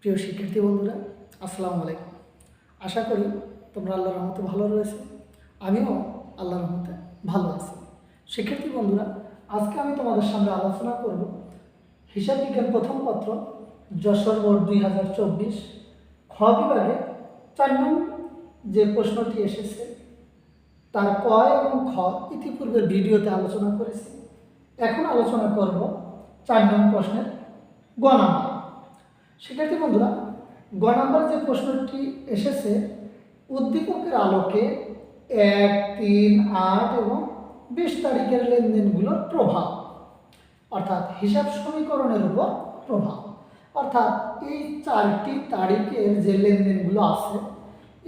প্রিয় শিক্ষার্থী বন্ধুরা, আসসালামু আলাইকুম। আশা করি তোমরা আল্লাহর রহমতে ভালো রয়েছে, আমিও আল্লাহর রহমতে ভালো আছি। শিক্ষার্থী বন্ধুরা, আজকে আমি তোমাদের সামনে আলোচনা করব হিসাব বিজ্ঞান প্রথম পত্র, যশোর বোর্ড দুই হাজার চব্বিশ, খ বিভাগে চার নং যে প্রশ্নটি এসেছে, তার ক এবং খ ইতিপূর্বে ভিডিওতে আলোচনা করেছি। এখন আলোচনা করব চার নং প্রশ্নের গ নাম্বার। শিক্ষার্থী বন্ধুরা, গ নাম্বার যে প্রশ্নটি এসেছে, উদ্দীপকের আলোকে এক, তিন, আট এবং বিশ তারিখের লেনদেনগুলোর প্রভাব, অর্থাৎ হিসাব সমীকরণের উপর প্রভাব, অর্থাৎ এই চারটি তারিখের যে লেনদেনগুলো আছে,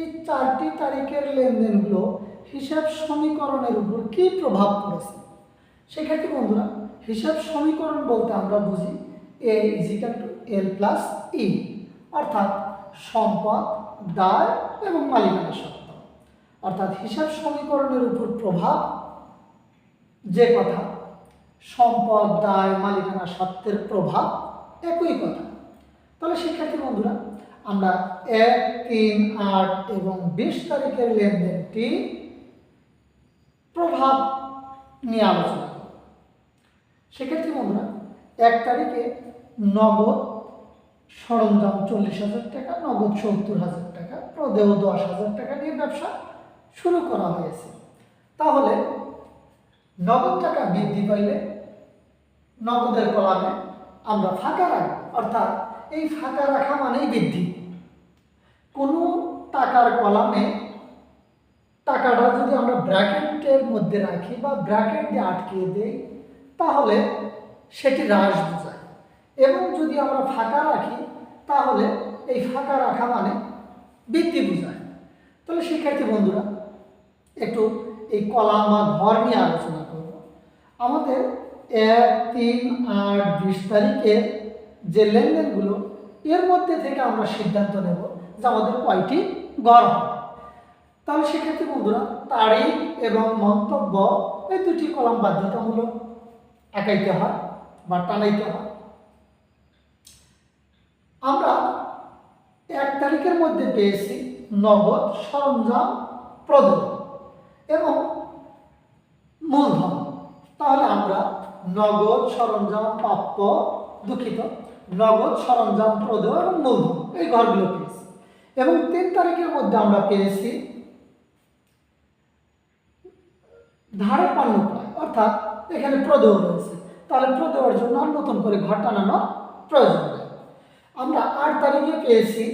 এই চারটি তারিখের লেনদেনগুলো হিসাব সমীকরণের উপর কী প্রভাব পড়েছে? সেক্ষেত্রে বন্ধুরা, হিসাব সমীকরণ বলতে আমরা বুঝি A equal to L plus E অর্থাৎ সম্পদ, দায় এবং মালিকানা সত্ত্ব অর্থাৎ হিসাব সমীকরণের উপর প্রভাব যে কথা, সম্পদ, দায়, মালিকানা সত্ত্বের প্রভাব একই কথা। তাহলে শিক্ষার্থী বন্ধুরা, আমরা এক, তিন, আট এবং বিশ তারিখের লেনদেনটি প্রভাব নিয়ে আলোচনা সেক্ষেত্রে বন্ধুরা, এক তারিখে নগদ সরঞ্জাম চল্লিশ হাজার টাকা, নগদ সত্তর হাজার টাকা, প্রদেয় দশ হাজার টাকা নিয়ে ব্যবসা শুরু করা হয়েছে। তাহলে নগদ টাকা বৃদ্ধি পাইলে নগদের কলামে আমরা ফাঁকা রাখি, অর্থাৎ এই ফাঁকা রাখা মানেই বৃদ্ধি। কোনো টাকার কলামে টাকাটা যদি আমরা ব্র্যাকেটের মধ্যে রাখি বা ব্র্যাকেট দিয়ে আটকিয়ে দেই, তাহলে সেটি হ্রাস বোঝায়। এবং যদি আমরা ফাঁকা রাখি, তাহলে এই ফাঁকা রাখা মানে বৃত্তি বোঝায়। তাহলে শিক্ষার্থী বন্ধুরা, একটু এই কলাম বা ঘর নিয়ে আলোচনা করব। আমাদের এক, তিন, আট, বিশ তারিখের যে লেনদেনগুলো, এর মধ্যে থেকে আমরা সিদ্ধান্ত নেব যে আমাদের কয়টি ঘর হবে। তাহলে সেক্ষেত্রে বন্ধুরা, তারিখ এবং মন্তব্য এই দুটি কলাম বাধ্যতামূলক। একাইতে হয় বা টানাইতে হয়। আমরা এক তারিখের মধ্যে পেয়েছি নগদ সরঞ্জাম প্রদান এবং মূলধন। তাহলে আমরা নগদ সরঞ্জাম প্রাপ্য দুঃখিত, নগদ সরঞ্জাম প্রদেয় এবং মূলধন এই ঘরগুলো পেয়েছি। এবং তিন তারিখের মধ্যে আমরা পেয়েছি ধারে পণ্য ক্রয় অর্থাৎ এখানে প্রদেয় রয়েছে তাহলে প্রদেয়ের জন্য নতুন করে ঘর টানানোর প্রয়োজন আমরা আট তারিখে পেয়েছি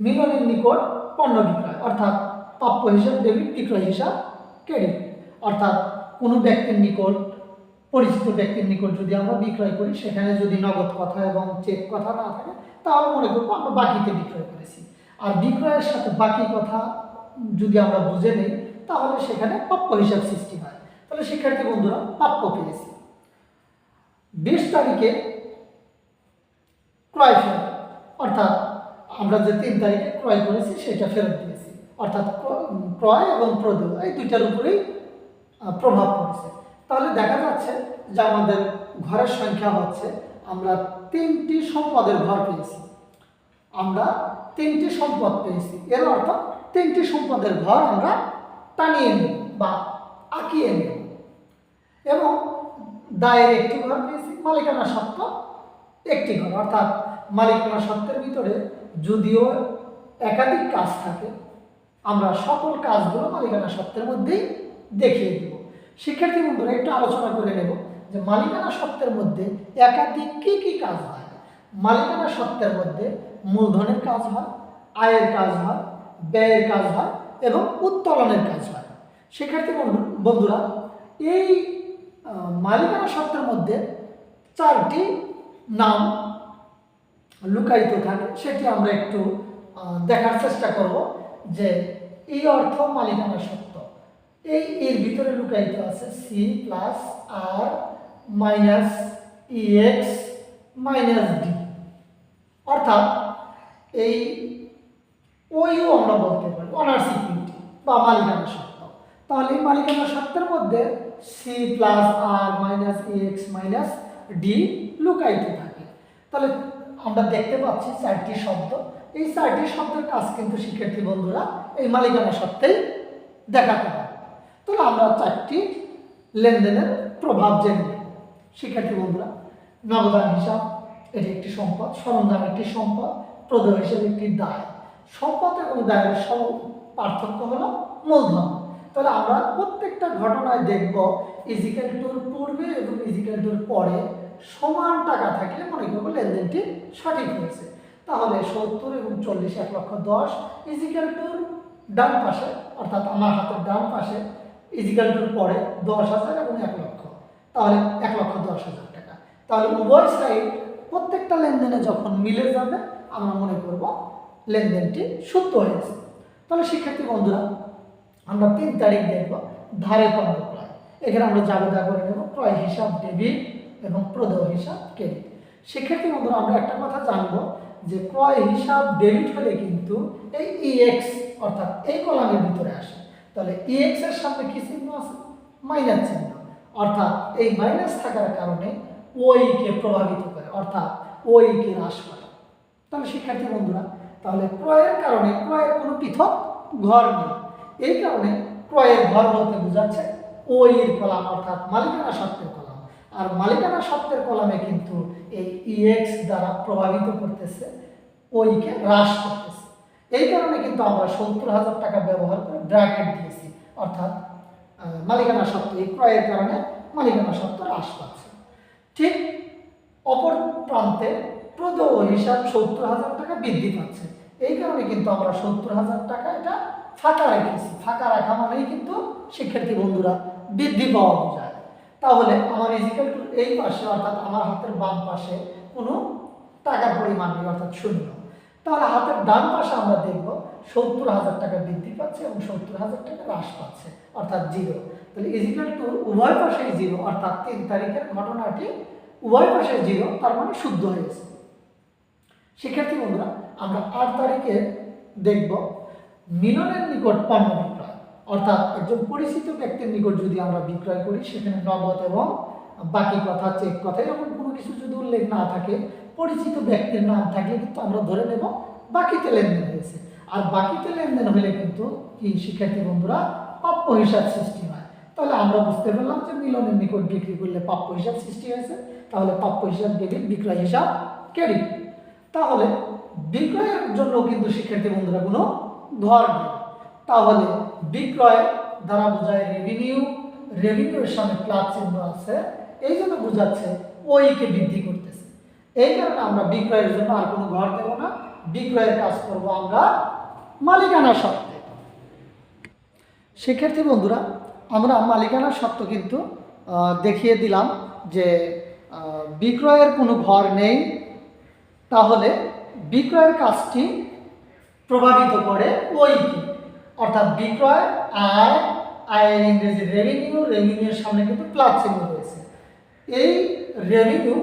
মিলনের নিকট পণ্য বিক্রয়, অর্থাৎ প্রাপ্য হিসাব, ডেবিট, বিক্রয় হিসাব, ক্রেডিট। অর্থাৎ কোনো ব্যক্তির নিকট, পরিচিত ব্যক্তির নিকট যদি আমরা বিক্রয় করি, সেখানে যদি নগদ কথা এবং চেক কথা না থাকে, তাহলে মনে করব আমরা বাকিতে বিক্রয় করেছি। আর বিক্রয়ের সাথে বাকি কথা যদি আমরা বুঝে নিই, তাহলে সেখানে প্রাপ্য হিসাব সৃষ্টি হয়। তাহলে শিক্ষার্থী বন্ধুরা, প্রাপ্য পেয়েছি। বিশ তারিখে ক্রয় ফেরত। অর্থাৎ আমরা যে তিন তারিখে ক্রয় করেছি, সেটা ফেরত দিয়েছি। অর্থাৎ ক্রয় এবং প্রদেয় এই দুইটার উপরেই প্রভাব পড়েছে। তাহলে দেখা যাচ্ছে যে আমাদের ঘরের সংখ্যা হচ্ছে, আমরা তিনটি সম্পদের ঘর পেয়েছি। আমরা তিনটি সম্পদ পেয়েছি। এর অর্থ তিনটি সম্পদের ঘর আমরা টানিয়ে নিই বা আঁকিয়ে নিই। এবং দায়ের একটি ঘর পেয়েছি, মালিকানা সত্ত্ব একটি ঘর। অর্থাৎ মালিকানা সত্ত্বের ভিতরে যদিও একাধিক কাজ থাকে, আমরা সকল কাজগুলো মালিকানা সত্ত্বের মধ্যেই দেখিয়ে দেব। শিক্ষার্থী বন্ধুরা, একটু আলোচনা করে নেব যে মালিকানা সত্ত্বের মধ্যে একাধিক কী কী কাজ হয়। মালিকানা সত্ত্বের মধ্যে মূলধনের কাজ হয়, আয়ের কাজ হয়, ব্যয়ের কাজ হয় এবং উত্তোলনের কাজ হয়। শিক্ষার্থী বন্ধু বন্ধুরা, এই মালিকানা সত্ত্বের মধ্যে চারটি নাম লুকায়িত থাকে, সেটি আমরা একটু দেখার চেষ্টা করব যে এই অর্থ মালিকানা সত্ত্ব এই এর ভিতরে লুকায়িত আছে C plus R minus EX minus D অর্থাৎ এই, ওইও আমরা বলতে পারি অনার সিকিউরিটি বা মালিকানা সত্ত্ব তাহলে মালিকানা সত্ত্বের মধ্যে C plus R minus X minus D লুকায়িত থাকে। তাহলে আমরা দেখতে পাচ্ছি চারটি শব্দ। এই চারটি শব্দের কাজ কিন্তু শিক্ষার্থী বন্ধুরা এই মালিকানা সত্ত্বেই দেখাতে হয় তাহলে আমরা চারটি লেনদেনের প্রভাব জেনে শিক্ষার্থী বন্ধুরা, নগদান হিসাব, এটি একটি সম্পদ, সরঞ্জাম একটি সম্পদ প্রদেয় হিসেবে একটি দায়। সম্পদ এবং দায়ের সব পার্থক্য হলো মূলধন। তাহলে আমরা প্রত্যেকটা ঘটনায় দেখব ইজিক্যাল টুর পূর্বে এবং ইজিক্যাল টুর পরে সমান টাকা থাকলে মনে করব লেনদেনটি সঠিক হয়েছে। তাহলে সত্তর এবং চল্লিশ এক লক্ষ দশ ইজিক্যাল টুর ডান পাশে, অর্থাৎ আমার হাতের ডান পাশে ইজিক্যাল টুর পরে দশ হাজার এবং এক লক্ষ। তাহলে এক লক্ষ দশ হাজার টাকা। তাহলে উভয় সাইড প্রত্যেকটা লেনদেনে যখন মিলে যাবে, আমরা মনে করব লেনদেনটি সত্য হয়েছে। তাহলে শিক্ষার্থী বন্ধুরা আমরা তিন তারিখ দেখব, ধারে পণ্য ক্রয় এখানে আমরা জাবেদা করে নেব, ক্রয় হিসাব ডেবিট এবং প্রদেয় হিসাব ক্রেডিট। শিক্ষার্থী বন্ধুরা, আমরা একটা কথা জানব যে ক্রয় হিসাব ডেবিট হলে কিন্তু এই ইএক্স অর্থাৎ এই কলামের ভিতরে আসে। তাহলে ইএক্স এর সামনে কি চিহ্ন আছে? মাইনাস চিহ্ন। অর্থাৎ এই মাইনাস থাকার কারণে ওইকে প্রভাবিত করে, অর্থাৎ ওইকে হ্রাস করে। তাহলে শিক্ষার্থী বন্ধুরা, তাহলে ক্রয়ের কারণে ক্রয়ের কোনো পৃথক ঘর নেই। এই কারণে ক্রয়ের ঘর বলতে বোঝাচ্ছে ওইয়ের কলাম অর্থাৎ মালিকানা সত্ত্বের কলাম। আর মালিকানা সত্ত্বের কলামে কিন্তু এই ইএক্স দ্বারা প্রভাবিত করতেছে, ওইকে হ্রাস করতেছে। এই কারণে কিন্তু আমরা সত্তর হাজার টাকা ব্যবহার করে ব্র্যাকেট দিয়েছি, অর্থাৎ মালিকানা সত্ত্ব এই ক্রয়ের কারণে মালিকানা সত্ত্ব হ্রাস পাচ্ছে। ঠিক অপর প্রান্তে প্রদেয় হিসাব সত্তর হাজার টাকা বৃদ্ধি পাচ্ছে। এই কারণে কিন্তু আমরা সত্তর হাজার টাকা এটা ফাঁকা রেখেছি। ফাঁকা রাখা মানেই কিন্তু শিক্ষার্থী বন্ধুরা বৃদ্ধি পাওয়া যায়। তাহলে আমার ইজিক্যাল টু এই পাশে, অর্থাৎ আমার হাতের বাম পাশে কোনো টাকার পরিমাণ নেই, অর্থাৎ শূন্য। তাহলে হাতের ডান পাশে আমরা দেখব সত্তর হাজার টাকা বৃদ্ধি পাচ্ছে এবং সত্তর হাজার টাকা হ্রাস পাচ্ছে, অর্থাৎ জিরো তাহলে ইজিক্যাল টু উভয় পাশেই জিরো অর্থাৎ তিন তারিখের ঘটনাটি উভয় পাশে জিরো তার মানে শুদ্ধ হয়েছে শিক্ষার্থী বন্ধুরা, আমরা আট তারিখে দেখব মিলনের নিকট পণ্য বিক্রয়। অর্থাৎ একজন পরিচিত ব্যক্তির নিকট যদি আমরা বিক্রয় করি, সেখানে নগদ এবং বাকি কথা, চেক কথা, এরকম কোনো কিছু যদি উল্লেখ না থাকে, পরিচিত ব্যক্তির নাম থাকলে কিন্তু আমরা ধরে নেব বাকিতে লেনদেন হয়েছে। আর বাকিতে লেনদেন হলে কিন্তু কি শিক্ষার্থী বন্ধুরা, প্রাপ্য হিসাব সৃষ্টি হয়। তাহলে আমরা বুঝতে পারলাম যে মিলনের নিকট বিক্রি করলে প্রাপ্য হিসাব সৃষ্টি হয়েছে। তাহলে প্রাপ্য হিসাব ডেবিট বিক্রয় হিসাব ক্রেডিট। তাহলে বিক্রয়ের জন্য কিন্তু শিক্ষার্থী বন্ধুরা কোনো নেই তাহলে বিক্রয় দ্বারা বোঝায় রেভিনিউ রেভিনিউর সামনে প্লাস চিহ্ন আছে। এই জন্য বোঝাচ্ছে ওইকে বৃদ্ধি করতেছে। এই কারণে আমরা বিক্রয়ের জন্য আর কোনো ঘর দেবো না। বিক্রয়ের কাজ করব আমরা মালিকানা সত্ত্বে শিক্ষার্থী বন্ধুরা, আমরা মালিকানা সত্ত্ব কিন্তু দেখিয়ে দিলাম যে বিক্রয়ের কোনো ঘর নেই। তাহলে বিক্রয়ের কাজটি প্রভাবিত করে ওই অর্থাৎ বিক্রয়, আয়, আয়ের ইংরেজি রেভিনিউ রেভিনিউর সামনে কিন্তু প্লাস চিহ্ন রয়েছে। এই রেভিনিউ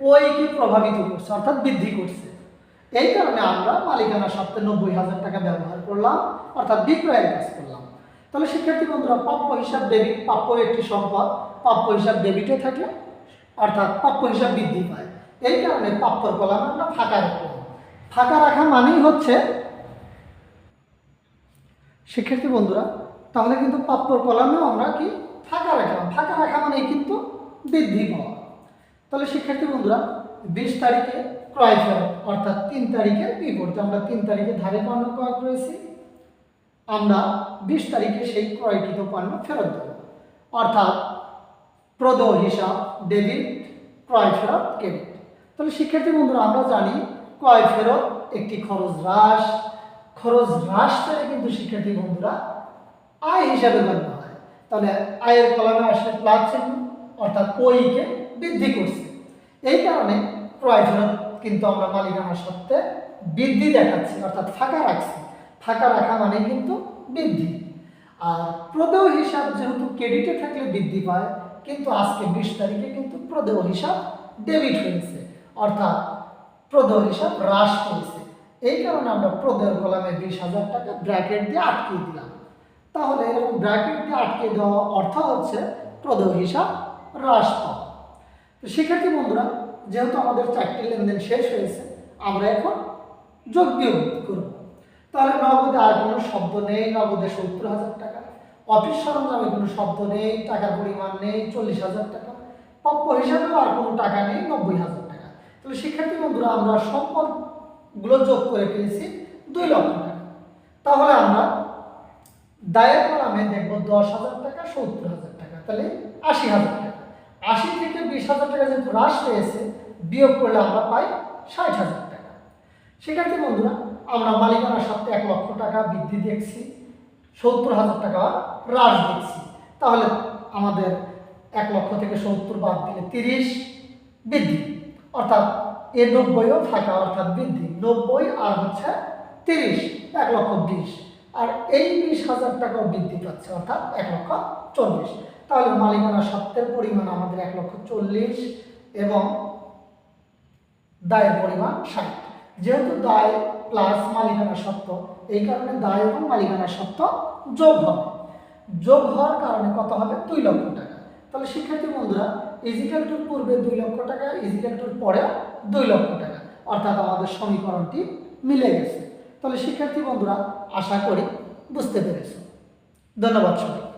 ওইকে প্রভাবিত করছে? অর্থাৎ বৃদ্ধি করছে। এই কারণে আমরা মালিকানা সত্ত্বে নব্বই হাজার টাকা ব্যবহার করলাম, অর্থাৎ বিক্রয়ের কাজ করলাম। তাহলে শিক্ষার্থী বন্ধুরা, প্রাপ্য হিসাব ডেবিট প্রাপ্য একটি সম্পদ, প্রাপ্য হিসাব ডেবিটে থাকে, অর্থাৎ প্রাপ্য হিসাব বৃদ্ধি পায়। এই কারণে প্রাপ্যর কলাম আমরা ফাঁকা রাখলাম। ফাঁকা রাখা মানেই হচ্ছে শিক্ষার্থী বন্ধুরা, তাহলে কিন্তু প্রাপ্যর কলামেও আমরা কি ফাঁকা রাখলাম। ফাঁকা রাখা মানেই কিন্তু বৃদ্ধি পাওয়া। তাহলে শিক্ষার্থী বন্ধুরা, বিশ তারিখে ক্রয় ফেরত, অর্থাৎ তিন তারিখের বিপরীতে। আমরা তিন তারিখে ধারে পণ্য ক্রয় করেছি, আমরা বিশ তারিখে সেই ক্রয়কৃত পণ্য ফেরত দেব। অর্থাৎ প্রদেয় হিসাব, ডেবিট, ক্রয় ফেরত, ক্রেডিট। তাহলে শিক্ষার্থী বন্ধুরা, আমরা জানি ক্রয় ফেরত একটি খরচ হ্রাস খরচ হ্রাস পেলে কিন্তু শিক্ষার্থী বন্ধুরা আয় হিসাবে গণ্য হয়। তাহলে আয়ের কলমে আসলে প্লাস চিহ্ন, অর্থাৎ ওইকে বৃদ্ধি করছে। এই কারণে ফেরত কিন্তু আমরা মালিকানা সত্ত্বে বৃদ্ধি দেখাচ্ছি, অর্থাৎ ফাঁকা রাখছি। ফাঁকা রাখা মানে কিন্তু বৃদ্ধি। আর প্রদেয় হিসাব যেহেতু ক্রেডিটে থাকলে বৃদ্ধি পায়, কিন্তু আজকে বিশ তারিখে কিন্তু প্রদেয় হিসাব ডেবিট হয়েছে, অর্থাৎ প্রদেয় হিসাব হ্রাস করেছে এই কারণে আমরা প্রদেয় কলামে বিশ হাজার টাকা ব্র্যাকেট দিয়ে আটকে দিলাম। তাহলে এরকম ব্র্যাকেট দিয়ে আটকে দেওয়া অর্থ হচ্ছে প্রদেয় হিসাব হ্রাস পাওয়া তো শিক্ষার্থী বন্ধুরা, যেহেতু আমাদের চারটি লেনদেন শেষ হয়েছে, আমরা এখন যোগ বিয়োগ করব। তাহলে নগদে আর কোনো শব্দ নেই, নগদে সত্তর হাজার টাকা। অফিস সরঞ্জামে কোনো শব্দ নেই, টাকার পরিমাণ নেই, চল্লিশ হাজার টাকা। প্রাপ্য হিসাবেও আর কোনো টাকা নেই, নব্বই হাজার টাকা। তাহলে শিক্ষার্থী বন্ধুরা, আমরা সম্পদগুলো যোগ করে পেয়েছি দুই লক্ষ টাকা। তাহলে আমরা দায়ের কলামে দেখব দশ হাজার টাকা, সত্তর হাজার টাকা, তাহলে আশি হাজার টাকা। আশি থেকে বিশ হাজার টাকা যেহেতু হ্রাস পেয়েছে, বিয়োগ করলে আমরা পাই ষাট হাজার টাকা। শিক্ষার্থী বন্ধুরা, আমরা মালিকানা সাথে এক লক্ষ টাকা বৃদ্ধি দেখছি, সত্তর হাজার টাকা হ্রাস দেখছি। তাহলে আমাদের এক লক্ষ থেকে সত্তর বাদ দিলে তিরিশ বৃদ্ধি। অর্থাৎ এ নব্বইও থাকা অর্থাৎ বৃদ্ধি। নব্বই আর হচ্ছে তিরিশ, এক লক্ষ বিশ। আর এই বিশ হাজার টাকাও বৃদ্ধি পাচ্ছে, অর্থাৎ এক লক্ষ চল্লিশ। তাহলে মালিকানা সত্ত্বের পরিমাণ আমাদের এক লক্ষ চল্লিশ এবং দায়ের পরিমাণ ষাট। যেহেতু দায় প্লাস মালিকানা সত্ত্ব এই কারণে দায় এবং মালিকানা সত্ত্ব যোগ হবে যোগ হওয়ার কারণে কত হবে? দুই লক্ষ টাকা। তাহলে শিক্ষার্থী বন্ধুরা ইজিক্যাল টুর পূর্বে দুই লক্ষ টাকা ইজিক্যাল টুর পরে দুই লক্ষ টাকা। অর্থাৎ আমাদের সমীকরণটি মিলে গেছে। তাহলে শিক্ষার্থী বন্ধুরা, আশা করি বুঝতে পেরেছ। ধন্যবাদ সবাই